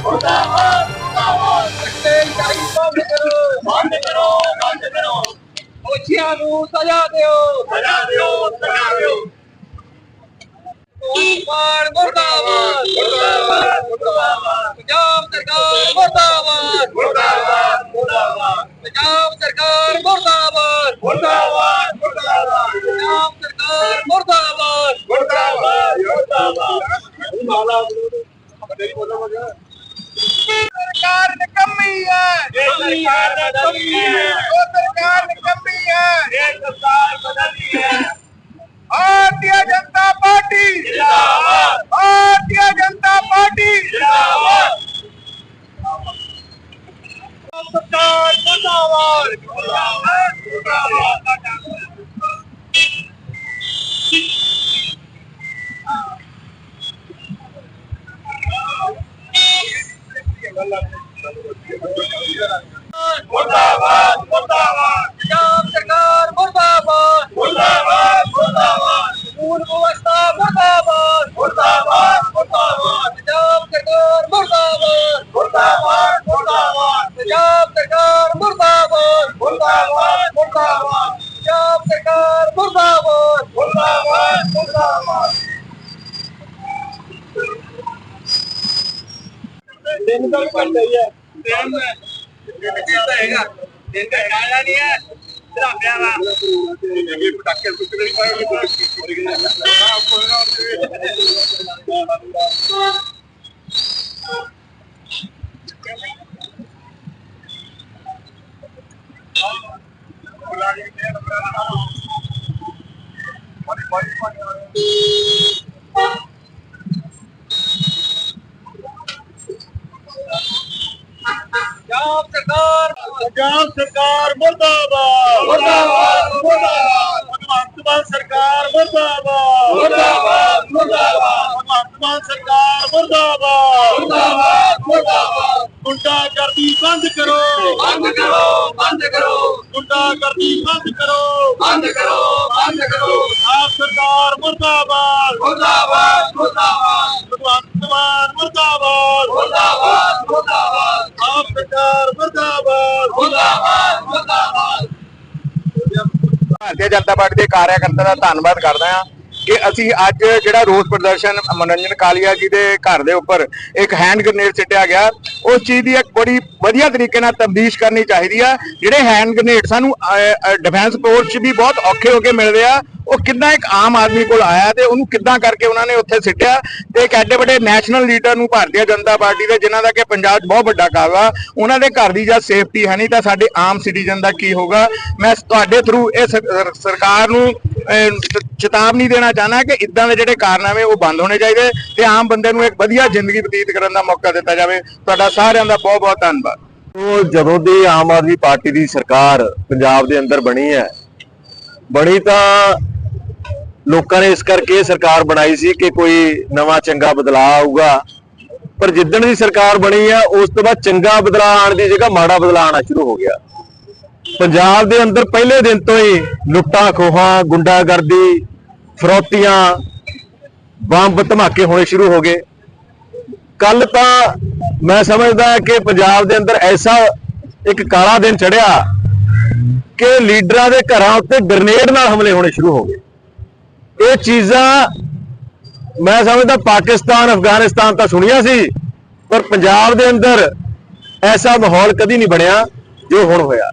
ਮੁਰਦਾਬਾਦ ਮੁਰਦਾਬਾਦ ਮੁਰਦਾਬਾਦ ਬੰਦ ਕਰੋ ਬੰਦ ਕਰੋ ਬੰਦ ਕਰੋ ਦੋਸ਼ੀਆਂ ਨੂੰ ਸਜ਼ਾ ਦਿਓ ਸਜ਼ਾ ਦਿਓ ਸਜ਼ਾ ਦਿਓ ਮੁਰਦਾਬਾਦ ਮੁਰਦਾਬਾਦ ਮੁਰਦਾਬਾਦ ਮੁਰਦਾਬਾਦ ਪੰਜਾਬ ਸਰਕਾਰ ਮੁਰਦਾਬਾਦ ਮੁਰਦਾਬਾਦ ਮੁਰਦਾਬਾਦ ਪੰਜਾਬ ਸਰਕਾਰ ਮੁਰਦਾਬਾਦ ਮੁਰਦਾਬਾਦ ਮੁਰਦਾਬਾਦ ਪੰਜਾਬ ਸਰਕਾਰ ਮੁਰਦਾਬਾਦ ਮੁਰਦਾਬਾਦ ਮੁਰਦਾਬਾਦ ਸਰਕਾਰ ਨਿਕੰਮੀ ਹੈ ਇਹ ਸਰਕਾਰ ਨਿਕੰਮੀ ਹੈ ਉਹ ਸਰਕਾਰ ਨਿਕੰਮੀ ਹੈ ਇਹ ਸਰਕਾਰ ਬਦਲਦੀ ਹੈ ਭਾਰਤੀ ਜਨਤਾ ਪਾਰਟੀ ਜਿੰਦਾਬਾਦ ਭਾਰਤੀ ਜਨਤਾ ਪਾਰਟੀ ਜਿੰਦਾਬਾਦ ਸਰਕਾਰ ਮੁਰਦਾਬਾਦ ਮੁਰਦਾਬਾਦ। ਪੰਜਾਬ ਸਰਕਾਰ ਮੁਰਦਾਬਾਦ। ਮੁਰਦਾਬਾਦ ਮੁਰਦਾਬਾਦ। ਸਕੂਲ ਵਿਵਸਥਾ ਮੁਰਦਾਬਾਦ। ਮੁਰਦਾਬਾਦ ਮੁਰਦਾਬਾਦ। ਪੰਜਾਬ ਸਰਕਾਰ ਮੁਰਦਾਬਾਦ। ਮੁਰਦਾਬਾਦ ਮੁਰਦਾਬਾਦ। ਪੰਜਾਬ ਸਰਕਾਰ ਮੁਰਦਾਬਾਦ। ਮੁਰਦਾਬਾਦ ਮੁਰਦਾਬਾਦ। ਪੰਜਾਬ ਸਰਕਾਰ ਮੁਰਦਾਬਾਦ। ਮੁਰਦਾਬਾਦ ਮੁਰਦਾਬਾਦ। ਦਿਨ ਦਾ ਪੜ ਰਹੀ ਹੈ। ਦਿਨ ਦਾ ਹੈਗਾ ਦਿਨ ਦਾ ਜਾਣਾ ਨਹੀਂ ਹੈ ਧਰਾਮਿਆਂ ਦਾ ਇਹ ਪਟਾਕੇ ਕੁੱਟ ਨਹੀਂ ਪੰਜਾਬ ਪੰਜਾਬ ਸਰਕਾਰ ਮੁਰਦਾਬਾਦ। ਮੁਰਦਾਬਾਦ ਮੁਰਦਾਬਾਦ। ਭਗਵੰਤ ਮਾਨ ਸਰਕਾਰ ਮੁਰਦਾਬਾਦ। ਮੁਰਦਾਬਾਦ ਮੁਰਦਾਬਾਦ। ਭਗਵੰਤ ਮਾਨ ਸਰਕਾਰ ਮੁਰਦਾਬਾਦ। ਮੁਰਦਾਬਾਦ ਮੁਰਦਾਬਾਦ। ਗੁੰਡਾਗਰਦੀ ਬੰਦ ਕਰੋ। ਬੰਦ ਕਰੋ ਬੰਦ ਕਰੋ। ਗੁੰਡਾਗਰਦੀ ਬੰਦ ਕਰੋ। ਬੰਦ ਕਰੋ ਬੰਦ ਕਰੋ। ਆਪ ਸਰਕਾਰ ਮੁਰਦਾਬਾਦ ਮੁਰਦਾਬਾਦ। ਮੁਰਦਾਬਾਦ। ਭਾਰਤੀ ਜਨਤਾ ਪਾਰਟੀ ਦੇ ਕਾਰਿਆਕਰਤਾ ਦਾ ਧੰਨਵਾਦ ਕਰਦਾ ਹਾਂ ਕਿ ਅਸੀਂ ਅੱਜ ਜਿਹੜਾ ਰੋਸ ਪ੍ਰਦਰਸ਼ਨ ਮਨੋਰੰਜਨ ਕਾਲੀਆ ਜੀ ਦੇ ਘਰ ਦੇ ਉੱਪਰ ਇੱਕ ਹੈਂਡ ਗ੍ਰਨੇਡ ਸਿੱਟਿਆ ਗਿਆ, ਉਸ ਚੀਜ਼ ਦੀ ਇੱਕ ਬੜੀ ਵਧੀਆ ਤਰੀਕੇ ਨਾਲ ਤਬਦੀਸ਼ ਕਰਨੀ ਚਾਹੀਦੀ ਆ। ਜਿਹੜੇ ਹੈਂਡ ਗ੍ਰਨੇਡ ਸਾਨੂੰ ਡਿਫੈਂਸ ਫੋਰਸ 'ਚ ਵੀ ਬਹੁਤ ਔਖੇ ਹੋ ਕੇ ਮਿਲਦੇ ਆ ਉਹ ਕਿੱਦਾਂ ਇੱਕ ਆਮ ਆਦਮੀ ਕੋਲ ਆਇਆ ਤੇ ਉਹਨੂੰ ਕਿੱਦਾਂ ਕਰਕੇ ਉਹਨਾਂ ਨੇ ਉੱਥੇ ਸਿੱਟਿਆ? ਤੇ ਇੱਕ ਐਡੇ ਵੱਡੇ ਨੈਸ਼ਨਲ ਲੀਡਰ ਨੂੰ ਭਾਰਤੀ ਜਨਤਾ ਪਾਰਟੀ ਦੇ, ਜਿਨ੍ਹਾਂ ਦਾ ਕਿ ਪੰਜਾਬ 'ਚ ਬਹੁਤ ਵੱਡਾ ਕਾਰਵਾ ਉਹਨਾਂ ਦੇ ਘਰ ਦੀ ਜਾਂ ਸੇਫਟੀ ਹੈ ਨਹੀਂ ਤਾਂ ਸਾਡੇ ਆਮ ਸਿਟੀਜ਼ਨ ਦਾ ਕੀ ਹੋਗਾ ਮੈਂ ਤੁਹਾਡੇ ਥਰੂ ਇਹ ਸਰਕਾਰ ਨੂੰ ਚੇਤਾਵਨੀ ਦੇਣਾ ਚਾਹਨਾ ਕਿ ਇਦਾਂ ਦੇ ਜਿਹੜੇ ਕਾਰਨਾਮੇ ਉਹ ਬੰਦ ਹੋਣੇ ਚਾਹੀਦੇ ਤੇ ਆਮ ਬੰਦੇ ਨੂੰ ਇੱਕ ਵਧੀਆ ਜ਼ਿੰਦਗੀ ਬਤੀਤ ਕਰਨ ਦਾ ਮੌਕਾ ਦਿੱਤਾ ਜਾਵੇ। ਤੁਹਾਡਾ ਸਾਰਿਆਂ ਦਾ ਬਹੁਤ ਬਹੁਤ ਧੰਨਵਾਦ। ਉਹ ਜਦੋਂ ਦੀ ਆਮ ਆਦਮੀ ਪਾਰਟੀ ਦੀ ਸਰਕਾਰ ਪੰਜਾਬ ਦੇ ਅੰਦਰ ਬਣੀ ਹੈ, ਬਣੀ ਤਾਂ ਲੋਕਾਂ ਨੇ ਇਸ ਕਰਕੇ ਸਰਕਾਰ ਬਣਾਈ ਸੀ ਕਿ ਕੋਈ ਨਵਾਂ ਚੰਗਾ ਬਦਲਾਅ ਆਊਗਾ। ਪਰ ਜਿੱਦਣ ਦੀ ਸਰਕਾਰ ਬਣੀ ਆ, ਉਸ ਤੋਂ ਬਾਅਦ ਚੰਗਾ ਬਦਲਾਅ ਆਉਣ ਦੀ ਜਗ੍ਹਾ ਮਾੜਾ ਬਦਲਾਅ ਆਉਣਾ ਸ਼ੁਰੂ ਹੋ ਗਿਆ। ਪੰਜਾਬ ਦੇ ਅੰਦਰ ਪਹਿਲੇ ਦਿਨ ਤੋਂ ਹੀ ਲੁੱਟਾਂ, ਖੋਹਾਂ, ਗੁੰਡਾਗਰਦੀ, ਫਰੋਤੀਆਂ ਬੰਬ ਧਮਾਕੇ ਹੋਣੇ ਸ਼ੁਰੂ ਹੋ ਗਏ। ਕੱਲ ਤਾਂ ਮੈਂ ਸਮਝਦਾ ਕਿ ਪੰਜਾਬ ਦੇ ਅੰਦਰ ਐਸਾ ਇੱਕ ਕਾਲਾ ਦਿਨ ਚੜਿਆ ਕਿ ਲੀਡਰਾਂ ਦੇ ਘਰਾਂ ਉੱਤੇ ਗ੍ਰਨੇਡ ਨਾਲ ਹਮਲੇ ਹੋਣੇ ਸ਼ੁਰੂ ਹੋ ਗਏ। ਇਹ ਚੀਜ਼ਾਂ ਮੈਂ ਸਮਝਦਾ ਪਾਕਿਸਤਾਨ, ਅਫਗਾਨਿਸਤਾਨ ਤਾਂ ਸੁਣੀਆਂ ਸੀ, ਪਰ ਪੰਜਾਬ ਦੇ ਅੰਦਰ ਐਸਾ ਮਾਹੌਲ ਕਦੀ ਨਹੀਂ ਬਣਿਆ ਜੋ ਹੁਣ ਹੋਇਆ।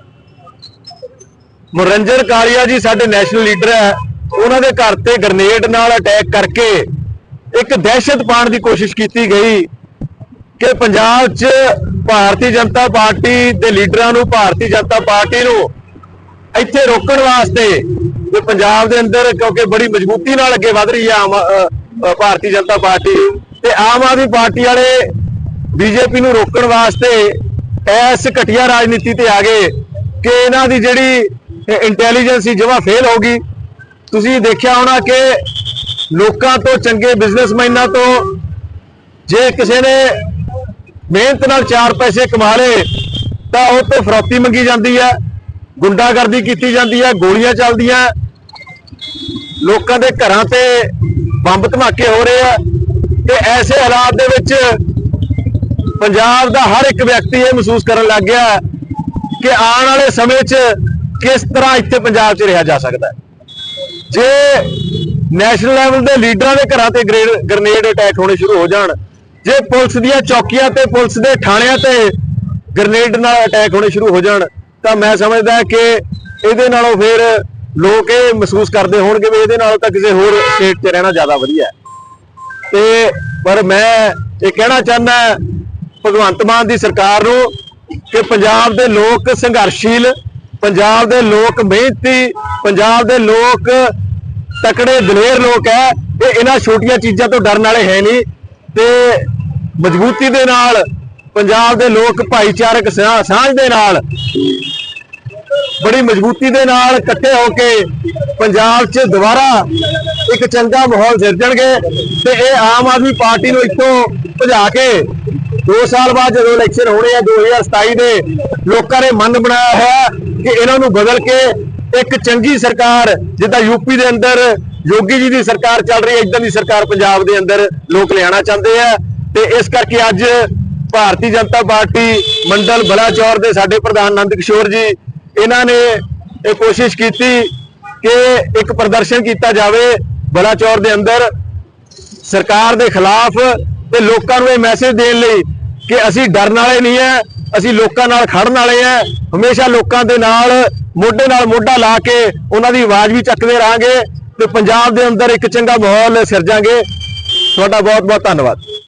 ਮਨੋਰੰਜਨ ਕਾਲੀਆ ਜੀ ਸਾਡੇ ਨੈਸ਼ਨਲ ਲੀਡਰ ਹੈ, ਉਹਨਾਂ ਦੇ ਘਰ ਤੇ ਗ੍ਰਨੇਡ ਨਾਲ ਅਟੈਕ ਕਰਕੇ ਇੱਕ ਦਹਿਸ਼ਤ ਪਾਉਣ ਦੀ ਕੋਸ਼ਿਸ਼ ਕੀਤੀ ਗਈ ਕਿ ਪੰਜਾਬ 'ਚ ਭਾਰਤੀ ਜਨਤਾ ਪਾਰਟੀ ਦੇ ਲੀਡਰਾਂ ਨੂੰ, ਭਾਰਤੀ ਜਨਤਾ ਪਾਰਟੀ ਨੂੰ ਇੱਥੇ ਰੋਕਣ ਵਾਸਤੇ ਤੇ ਪੰਜਾਬ ਦੇ ਅੰਦਰ ਕਿਉਂਕਿ ਬੜੀ ਮਜ਼ਬੂਤੀ ਨਾਲ ਅੱਗੇ ਵਧ ਰਹੀ ਹੈ ਆਮ ਭਾਰਤੀ ਜਨਤਾ ਪਾਰਟੀ। ਤੇ ਆਮ ਆਦਮੀ ਪਾਰਟੀ ਵਾਲੇ ਬੀਜੇਪੀ ਨੂੰ ਰੋਕਣ ਵਾਸਤੇ ਇਸ ਘਟੀਆ ਰਾਜਨੀਤੀ ਤੇ ਆ ਗਏ ਕਿ ਇਹਨਾਂ ਦੀ ਜਿਹੜੀ ਇੰਟੈਲੀਜੈਂਸ ਸੀ ਜਮਾ ਫੇਲ ਹੋ ਗਈ। ਤੁਸੀਂ ਦੇਖਿਆ ਹੋਣਾ ਕਿ ਲੋਕਾਂ ਤੋਂ ਚੰਗੇ ਬਿਜ਼ਨਸਮੈਨਾਂ ਤੋਂ ਜੇ ਕਿਸੇ ਨੇ ਮਿਹਨਤ ਨਾਲ ਚਾਰ ਪੈਸੇ ਕਮਾ ਲਏ, ਤਾਂ ਉਹ ਤੋਂ ਫਰੋਤੀ ਮੰਗੀ ਜਾਂਦੀ ਹੈ, ਗੁੰਡਾਗਰਦੀ ਕੀਤੀ ਜਾਂਦੀ ਹੈ, ਗੋਲੀਆਂ ਚੱਲਦੀਆਂ ਲੋਕਾਂ ਦੇ ਘਰਾਂ ਤੇ ਬੰਬ ਧਮਾਕੇ ਹੋ ਰਹੇ ਆ ਤੇ ਐਸੇ ਹਾਲਾਤ ਦੇ ਵਿੱਚ ਪੰਜਾਬ ਦਾ ਹਰ ਇੱਕ ਵਿਅਕਤੀ ਇਹ ਮਹਿਸੂਸ ਕਰਨ ਲੱਗ ਗਿਆ ਕਿ ਆਉਣ ਵਾਲੇ ਸਮੇਂ 'ਚ ਕਿਸ ਤਰ੍ਹਾਂ ਇੱਥੇ ਪੰਜਾਬ 'ਚ ਰਿਹਾ ਜਾ ਸਕਦਾ ਜੇ ਨੈਸ਼ਨਲ ਲੈਵਲ ਦੇ ਲੀਡਰਾਂ ਦੇ ਘਰਾਂ ਤੇ ਗ੍ਰੇਡ- ਗ੍ਰਨੇਡ ਅਟੈਕ ਹੋਣੇ ਸ਼ੁਰੂ ਹੋ ਜਾਣ, ਜੇ ਪੁਲਿਸ ਦੀਆਂ ਚੌਕੀਆਂ ਤੇ ਪੁਲਿਸ ਦੇ ਥਾਣਿਆਂ ਤੇ ਗ੍ਰਨੇਡ ਨਾਲ ਅਟੈਕ ਹੋਣੇ ਸ਼ੁਰੂ ਹੋ ਜਾਣ, ਤਾਂ ਮੈਂ ਸਮਝਦਾ ਕਿ ਇਹਦੇ ਨਾਲੋਂ ਫਿਰ ਲੋਕ ਇਹ ਮਹਿਸੂਸ ਕਰਦੇ ਹੋਣਗੇ ਵੀ ਇਹਦੇ ਨਾਲ ਤਾਂ ਕਿਸੇ ਹੋਰ ਸਟੇਟ 'ਚ ਰਹਿਣਾ ਜ਼ਿਆਦਾ ਵਧੀਆ ਹੈ। ਤੇ ਪਰ ਮੈਂ ਇਹ ਕਹਿਣਾ ਚਾਹੁੰਦਾ ਭਗਵੰਤ ਮਾਨ ਦੀ ਸਰਕਾਰ ਨੂੰ ਕਿ ਪੰਜਾਬ ਦੇ ਲੋਕ ਸੰਘਰਸ਼ੀਲ, ਪੰਜਾਬ ਦੇ ਲੋਕ ਮਿਹਨਤੀ, ਪੰਜਾਬ ਦੇ ਲੋਕ ਤਕੜੇ ਦਲੇਰ ਲੋਕ ਹੈ, ਇਹ ਇਹਨਾਂ ਛੋਟੀਆਂ ਚੀਜ਼ਾਂ ਤੋਂ ਡਰਨ ਵਾਲੇ ਹੈ ਨਹੀਂ। ਤੇ ਮਜ਼ਬੂਤੀ ਦੇ ਨਾਲ, ਪੰਜਾਬ ਦੇ ਲੋਕ ਭਾਈਚਾਰਕ ਸਾਂਝ ਦੇ ਨਾਲ ਬੜੀ ਮਜ਼ਬੂਤੀ ਦੇ ਨਾਲ ਇਕੱਠੇ ਹੋ ਕੇ ਪੰਜਾਬ 'ਚ ਦੁਬਾਰਾ ਇੱਕ ਚੰਗਾ ਮਾਹੌਲ ਸਿਰਜਣਗੇ ਤੇ ਇਹ ਆਮ ਆਦਮੀ ਪਾਰਟੀ ਨੂੰ ਇੱਥੋਂ ਭਜਾ ਕੇ 2 ਸਾਲ ਬਾਅਦ ਜਦੋਂ ਇਲੈਕਸ਼ਨ ਹੋਣੇ ਆ 2027 ਦੇ, ਲੋਕਾਂ ਨੇ ਮਨ ਬਣਾਇਆ ਹੈ ਕਿ ਇਹਨਾਂ ਨੂੰ ਬਦਲ ਕੇ ਇੱਕ ਚੰਗੀ ਸਰਕਾਰ, ਜਿੱਦਾਂ ਯੂਪੀ ਦੇ ਅੰਦਰ ਯੋਗੀ ਜੀ ਦੀ ਸਰਕਾਰ ਚੱਲ ਰਹੀ ਹੈ ਇਦਾਂ ਦੀ ਸਰਕਾਰ ਪੰਜਾਬ ਦੇ ਅੰਦਰ ਲੋਕ ਲਿਆਉਣਾ ਚਾਹੁੰਦੇ ਆ ਤੇ ਇਸ ਕਰਕੇ ਅੱਜ ਭਾਰਤੀ ਜਨਤਾ ਪਾਰਟੀ ਮੰਡਲ ਬਲਾਚੌਰ ਦੇ ਸਾਡੇ ਪ੍ਰਧਾਨ ਨੰਦ ਕਿਸ਼ੋਰ ਜੀ ਇਹਨਾਂ ਨੇ ਇਹ ਕੋਸ਼ਿਸ਼ ਕੀਤੀ ਕਿ ਇੱਕ ਪ੍ਰਦਰਸ਼ਨ ਕੀਤਾ ਜਾਵੇ ਬਲਾਚੌਰ ਦੇ ਅੰਦਰ। ਸਰਕਾਰ ਦੇ ਖਿਲਾਫ ਤੇ ਲੋਕਾਂ ਨੂੰ ਇਹ ਮੈਸੇਜ ਦੇਣ ਲਈ ਕਿ ਅਸੀਂ ਡਰਨ ਵਾਲੇ ਨਹੀਂ ਹੈ ਅਸੀਂ ਲੋਕਾਂ ਨਾਲ ਖੜਨ ਵਾਲੇ ਆ ਹਮੇਸ਼ਾ ਲੋਕਾਂ ਦੇ ਨਾਲ, ਮੋਢੇ ਨਾਲ ਮੋਢਾ ਲਾ ਕੇ ਉਹਨਾਂ ਦੀ ਆਵਾਜ਼ ਵੀ ਚੱਕਦੇ ਰਹਾਂਗੇ ਤੇ ਪੰਜਾਬ ਦੇ ਅੰਦਰ ਇੱਕ ਚੰਗਾ ਮਾਹੌਲ ਸਿਰਜਾਂਗੇ। ਤੁਹਾਡਾ ਬਹੁਤ ਬਹੁਤ ਧੰਨਵਾਦ।